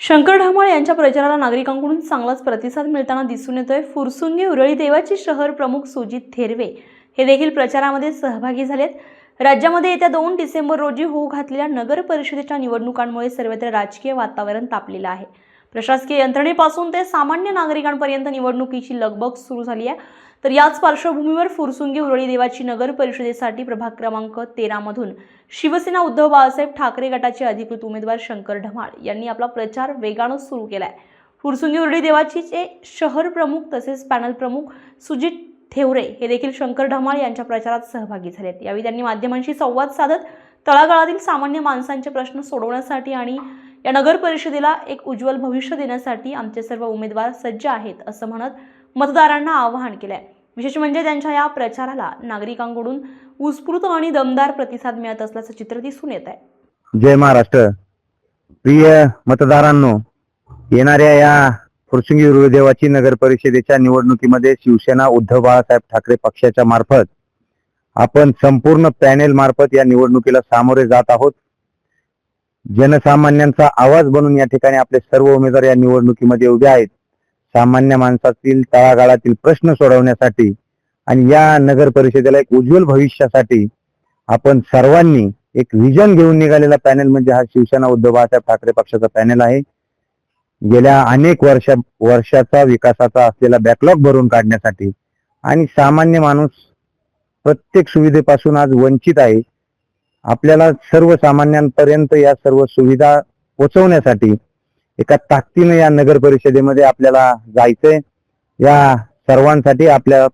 शंकर ढामाळ यांच्या प्रचाराला नागरिकांकडून चांगलाच प्रतिसाद मिळताना दिसून येतोय. फुरसुंगी उरळी देवाचे शहर प्रमुख सुजित थेरवे हे देखील प्रचारामध्ये सहभागी झालेत. राज्यामध्ये येत्या दोन डिसेंबर रोजी होऊ घातलेल्या नगर परिषदेच्या निवडणुकांमुळे सर्वत्र राजकीय वातावरण तापलेलं आहे. प्रशासकीय यंत्रणेपासून ते सामान्य नागरिकांपर्यंत निवडणुकीची लगबग सुरू झाली आहे. तर याच पार्श्वभूमीवर फुरसुंगी उरळी देवाची नगर परिषदेसाठी प्रभाग क्रमांक तेरामधून शिवसेना उद्धव बाळासाहेब ठाकरे गटाचे अधिकृत उमेदवार शंकर ढमाळ यांनी आपला प्रचार वेगानं सुरू केलाय. फुरसुंगी उरळी देवाचीचे शहर प्रमुख तसेच पॅनल प्रमुख सुजित थेवरे हे देखील शंकर ढमाळ यांच्या प्रचारात सहभागी झालेत. यावेळी त्यांनी माध्यमांशी संवाद साधत तळागाळातील सामान्य माणसांचे प्रश्न सोडवण्यासाठी आणि या नगर परिषदेला एक उज्ज्वल भविष्य देण्यासाठी आमचे सर्व उमेदवार सज्ज आहेत असं म्हणत मतदारांना आवाहन केलंय. विशेष म्हणजे त्यांच्या या प्रचाराला नागरिकांकडून उत्स्फूर्त आणि दमदार प्रतिसाद मिळत असल्याचं चित्र दिसून येत आहे. जय महाराष्ट्र. प्रिय मतदारांनो येणाऱ्या या फुरसुंगी गुरुदेवाची नगर परिषदेच्या निवडणुकीमध्ये शिवसेना उद्धव बाळासाहेब ठाकरे पक्षाच्या मार्फत आपण संपूर्ण पॅनेल मार्फत या निवडणुकीला सामोरे जात आहोत. जनसामान्यांचा आवाज बनून या ठिकाणी आपले सर्व उमेदवार या निवडणुकीमध्ये उभे आहेत. सामान्य माणसातील तळागाळातील प्रश्न सोडवण्यासाठी आणि या नगर परिषदेला एक उज्ज्वल भविष्यासाठी आपण सर्वांनी एक विजन घेऊन निघालेला पॅनल म्हणजे हा शिवसेना उद्धव बाळासाहेब ठाकरे पक्षाचा पॅनल आहे. गेल्या अनेक वर्षा वर्षाचा विकासाचा असलेला बॅकलॉग भरून काढण्यासाठी आणि सामान्य माणूस प्रत्येक सुविधेपासून आज वंचित आहे. आपल्याला सर्वसामान्यांपर्यंत या सर्व सुविधा पोहोचवण्यासाठी एका ताकदीने या नगर परिषदेमध्ये आपल्याला जायचंय. या सर्वांसाठी आपल्या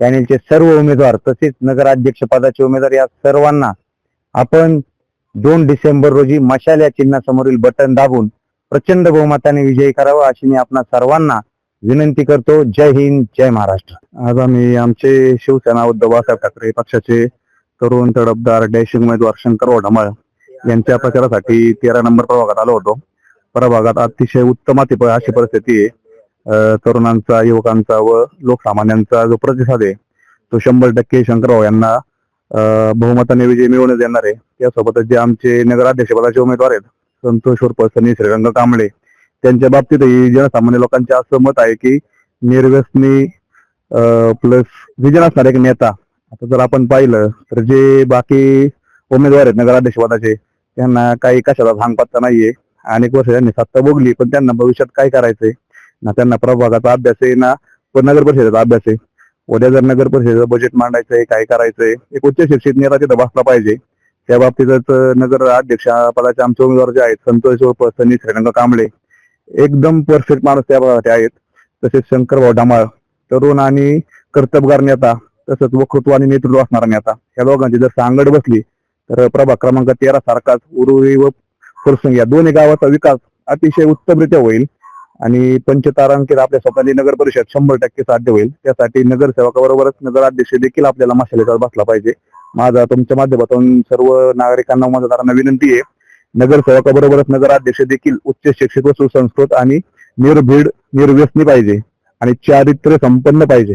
पॅनेलचे सर्व उमेदवार तसेच नगराध्यक्ष पदाचे उमेदवार या सर्वांना आपण दोन डिसेंबर रोजी मशाल या चिन्हासमोरील बटन दाबून प्रचंड बहुमताने विजयी करावं अशी मी आपणा सर्वांना विनंती करतो. जय हिंद जय महाराष्ट्र. आज आम्ही आमचे शिवसेना उद्धव बाळासाहेब ठाकरे पक्षाचे तरुण तडफदार डॅशिंग उमेदवार शंकर वढमाळ यांच्या प्रचारासाठी तेरा नंबर प्रभागात आलो होतो. प्रभागात अतिशय उत्तम अशी परिस्थिती आहे. अं, तरुणांचा युवकांचा व लोकसामान्यांचा जो प्रतिसाद आहे तो शंभर टक्के शंकरराव यांना बहुमताने विजय मिळवण्यात येणार आहे. त्यासोबतच जे आमचे नगराध्यक्षपदाचे उमेदवार आहेत संतोष उर्फ श्रीरंग कांबळे त्यांच्या बाबतीतही जनसामान्य लोकांचे असं मत आहे की निर्व्यसनी प्लस विजन असणारा एक नेता आता जर आपण पाहिलं तर जे बाकी उमेदवार आहेत नगराध्यक्षपदाचे त्यांना काही कशाला भांगपत्ता नाहीये. अनेक वर्ष त्यांनी सत्ता भोगली पण त्यांना भविष्यात काय करायचंय? ना त्यांना प्रभागाचा अभ्यास आहे ना नगर परिषदेचा अभ्यास आहे. उद्या जर नगर परिषदेचं बजेट मांडायचंय काय करायचंय? एक उच्च शिक्षित नेता तिथं बसला पाहिजे. त्या बाबतीतच नगर अध्यक्ष पदाचे आमचे उमेदवार जे आहेत संतोष उर्फ सनी श्रीरंग कांबळे एकदम परफेक्ट माणूस त्या भागात आहेत. तसेच शंकरभाऊ डामाळ तरुण आणि कर्तबगार नेता तसंच वक्तृत्व आणि नेतृत्व असणारा नेता या दोघांची जर सांगड बसली तर प्रभाग क्रमांक तेरा सारखाच उरुळी व फुरसंग या दोन्ही गावाचा विकास अतिशय उत्तमरित्या होईल आणि पंचतारांकित आपल्या स्वतःची नगर परिषद शंभर टक्के साध्य होईल. त्यासाठी नगरसेवकाबरोबरच नगराध्यक्ष देखील आपल्याला मशालीचा बसला पाहिजे. माझा तुमच्या माध्यमातून सर्व नागरिकांना मतदारांना विनंती आहे. नगरसेवकाबरोबरच नगराध्यक्ष देखील उच्च शिक्षित व सुसंस्कृत आणि निर्भीड निर्व्यसनी पाहिजे आणि चारित्र्य संपन्न पाहिजे.